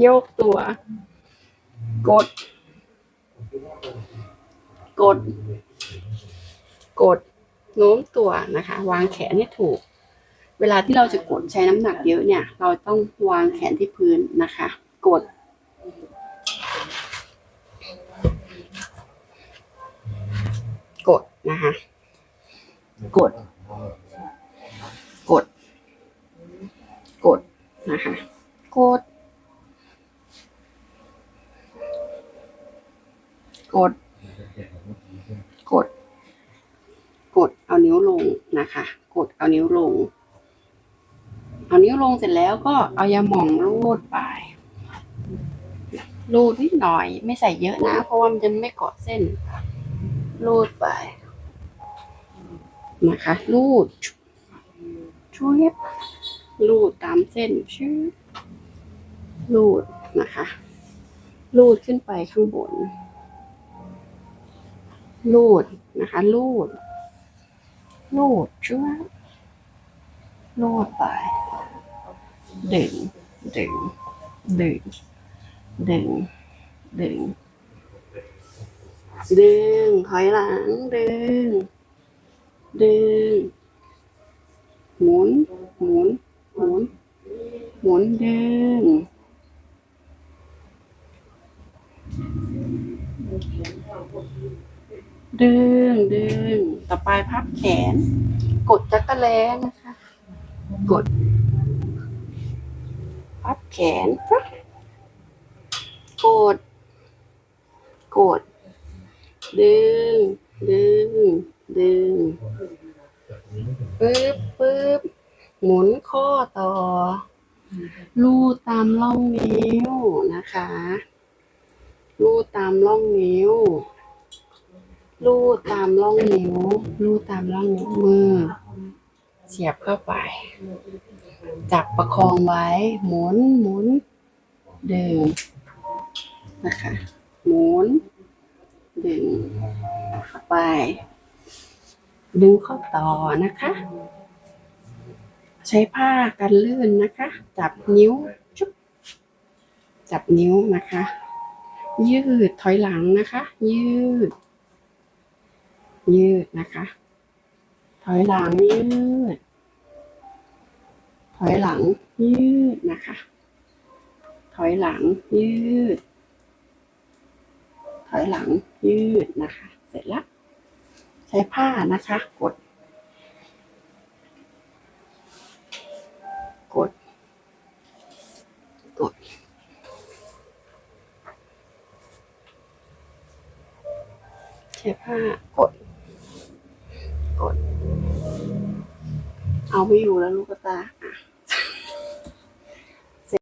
โยกตัว กด กด กดโน้มตัวนะคะ วางแขนให้ถูก เวลาที่เราจะกดใช้น้ำหนักเยอะเนี่ย เราต้องวางแขนที่พื้นนะคะ กด กดนะคะ กด กด กดนะคะ กด กด กด กดเอานิ้วลงนะคะ กดเอานิ้วลง เอานิ้วลงเสร็จแล้วก็เอายาหม่องรูดไปรูดนิดหน่อย ไม่ใส่เยอะนะ เพราะว่ามันจะไม่เกาะเส้น รูดไป นะคะรูดช่วยรูดตามเส้นชื่อรูดนะคะ รูดขึ้นไปข้างบน รูดนะคะรูดรูดช่วยรูดไปดึงดึงดึงดึงดึงดึงถอยหลังดึงดึงหมุนหมุนหมุนหมุนดึง ดึงดึงต่อไปพับแขน กดจักรแลนะคะ กด พับแขนปั๊บกด กด ดึง ดึง ดึงปึ๊บปึ๊บหมุนข้อต่อ ลูดตามร่องนิ้วนะคะ ลูดตามร่องนิ้ว ลูดตามร่องนิ้วลูดตามร่องนิ้วมือ เสียบเข้าไป จับประคองไว้ หมุนหมุนดึงนะคะ หมุนดึงเข้าไป ดึงข้อต่อนะคะ ใช้ผ้ากันลื่นนะคะ จับนิ้วจุ๊บจับนิ้วนะคะ ยืดถอยหลังนะคะ ยืด ยืดนะคะ ถอยหลังยืด ถอยหลังยืดนะคะ ถอยหลังยืด ถอยหลังยืดนะคะ เสร็จแล้วใช้ผ้านะคะ กด กด กดใช้ผ้ากด กดเอาไม่อยู่แล้วลูกตา